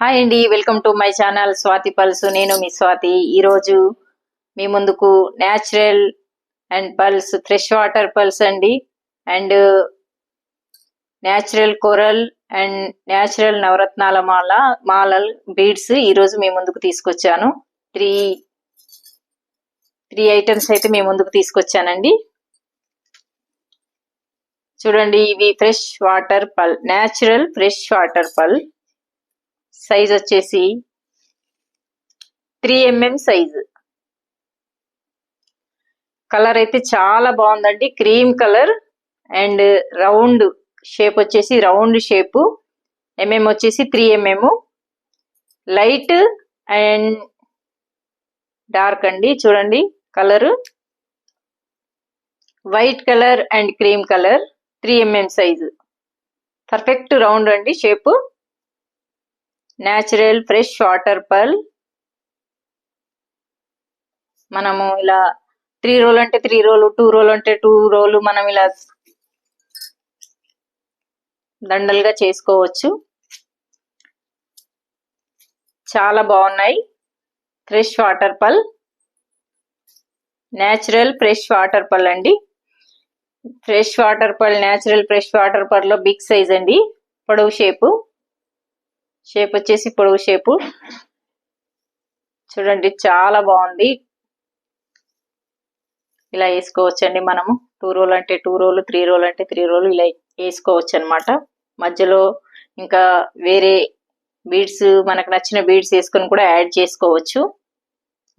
Hi అండి welcome to my channel Swathi pearls నేను మీ స్వాతి ఈరోజు మీ ముందుకు natural and pearls fresh water pearls అండి. And natural coral and natural నవరత్నాల మాల మాలల్ బీడ్స్ ఈరోజు మీ ముందుకు తీసుకొచ్చాను. త్రీ త్రీ ఐటమ్స్ అయితే మీ ముందుకు తీసుకొచ్చానండి. చూడండి ఇవి fresh water pearl natural fresh water pearl size వచ్చేసి త్రీ ఎంఎం సైజు. కలర్ అయితే చాలా బాగుందండి. Cream colour and round shape వచ్చేసి రౌండ్ షేప్. ఎంఎం వచ్చేసి three MM. Light and dark అండి. చూడండి colour. White colour and cream colour. Three MM size. Perfect round అండి shape. Natural fresh water pearl. మనము ఇలా త్రీ రోల్ అంటే three roll two roll అంటే two roll మనం ఇలా దండలుగా చేసుకోవచ్చు. చాలా బాగున్నాయి. Fresh water pearl natural fresh water pearl అండి. Fresh water pearl natural fresh water పల్లో బిగ్ సైజ్ అండి. పొడవు షేపు. షేప్ వచ్చేసి పొడవు షేపు. చూడండి చాలా బాగుంది. ఇలా వేసుకోవచ్చండి మనము. టూ రోల్ అంటే టూ రోలు త్రీ రోల్ అంటే త్రీ రోలు ఇలా వేసుకోవచ్చు అనమాట మధ్యలో ఇంకా వేరే బీడ్స్ మనకు నచ్చిన బీడ్స్ వేసుకొని కూడా యాడ్ చేసుకోవచ్చు.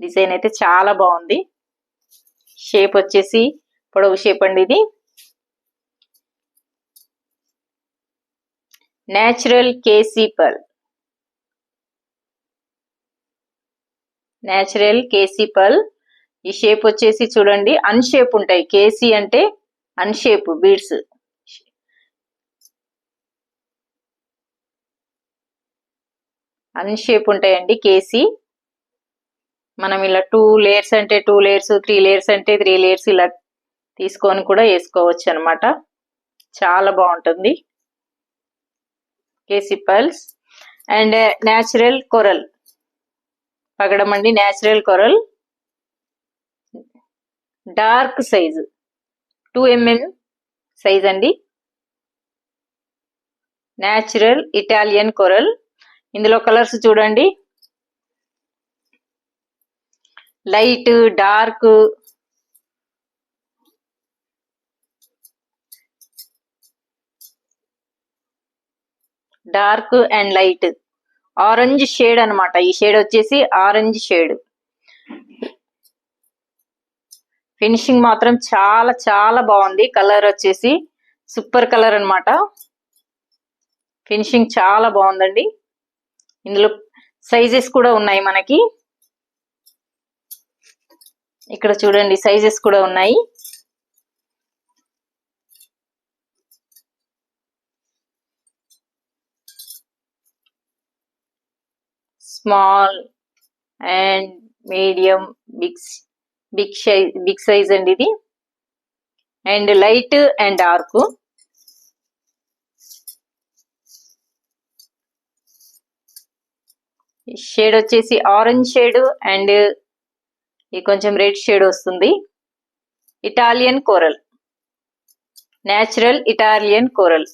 డిజైన్ అయితే చాలా బాగుంది. షేప్ వచ్చేసి పొడవు షేప్ అండి ఇది. Natural keshi pearl natural keshi pearl ఈ షేప్ వచ్చేసి చూడండి అన్షేప్ ఉంటాయి. కేసీ అంటే అన్షేప్ బీడ్స్ అన్షేప్ ఉంటాయండి కేసీ మనం ఇలా టూ లేయర్స్ అంటే టూ లేయర్స్ త్రీ లేయర్స్ అంటే త్రీ లేయర్స్ ఇలా తీసుకొని కూడా వేసుకోవచ్చు అనమాట చాలా బాగుంటుంది. Keshi pearls and natural coral పగడమండి natural coral dark size two MM size అండి. న్యాచురల్ ఇటాలియన్ కొరల్ ఇందులో కలర్స్ చూడండి. Light dark dark and light orange shade అనమాట ఈ షేడ్ వచ్చేసి ఆరెంజ్ షేడ్. ఫినిషింగ్ మాత్రం చాలా చాలా బాగుంది. కలర్ వచ్చేసి సూపర్ కలర్ అనమాట ఫినిషింగ్ చాలా బాగుందండి. ఇందులో సైజెస్ కూడా ఉన్నాయి మనకి. ఇక్కడ చూడండి సైజెస్ కూడా ఉన్నాయి. Small and medium big big size big size అండి ఇది. And light and dark shade వచ్చేసి ఆరెంజ్ షేడ్ అండ్ ఈ కొంచెం రెడ్ షేడ్ వస్తుంది. Italian coral natural Italian coral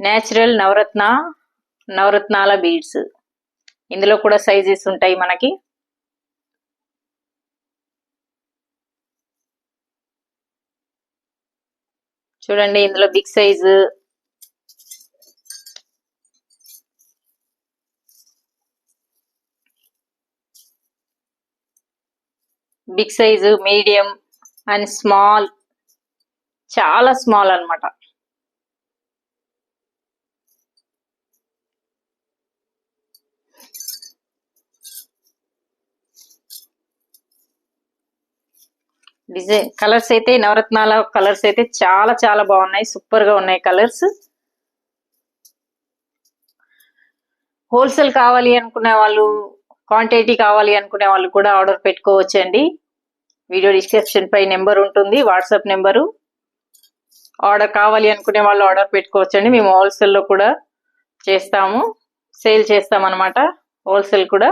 natural navaratna నవరత్నాల బీడ్స్ ఇందులో కూడా సైజెస్ ఉంటాయి మనకి. చూడండి ఇందులో big size big size medium and small చాలా స్మాల్ అనమాట డిజైన్ కలర్స్ అయితే నవరత్నాల కలర్స్ అయితే చాలా చాలా బాగున్నాయి. సూపర్గా ఉన్నాయి కలర్స్. హోల్సేల్ కావాలి అనుకునే వాళ్ళు క్వాంటిటీ కావాలి అనుకునే వాళ్ళు కూడా ఆర్డర్ పెట్టుకోవచ్చండి. వీడియో డిస్క్రిప్షన్ పై నెంబర్ ఉంటుంది వాట్సాప్ నెంబరు. ఆర్డర్ కావాలి అనుకునే వాళ్ళు ఆర్డర్ పెట్టుకోవచ్చండి. మేము హోల్సేల్లో కూడా చేస్తాము సేల్ చేస్తాం అనమాట హోల్సేల్ కూడా.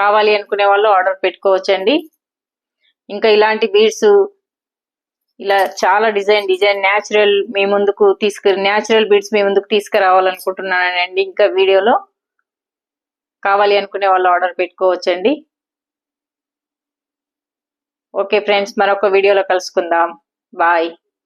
కావాలి అనుకునే వాళ్ళు ఆర్డర్ పెట్టుకోవచ్చండి. ఇంకా ఇలాంటి బీడ్స్ ఇలా చాలా డిజైన్ డిజైన్ న్యాచురల్ మీ ముందుకు తీసుకు న్యాచురల్ బీడ్స్ మీ ముందుకు తీసుకురావాలనుకుంటున్నానండి ఇంకా వీడియోలో. కావాలి అనుకునే వాళ్ళు ఆర్డర్ పెట్టుకోవచ్చండి. ఓకే ఫ్రెండ్స్ మరొక వీడియోలో కలుసుకుందాం. బాయ్.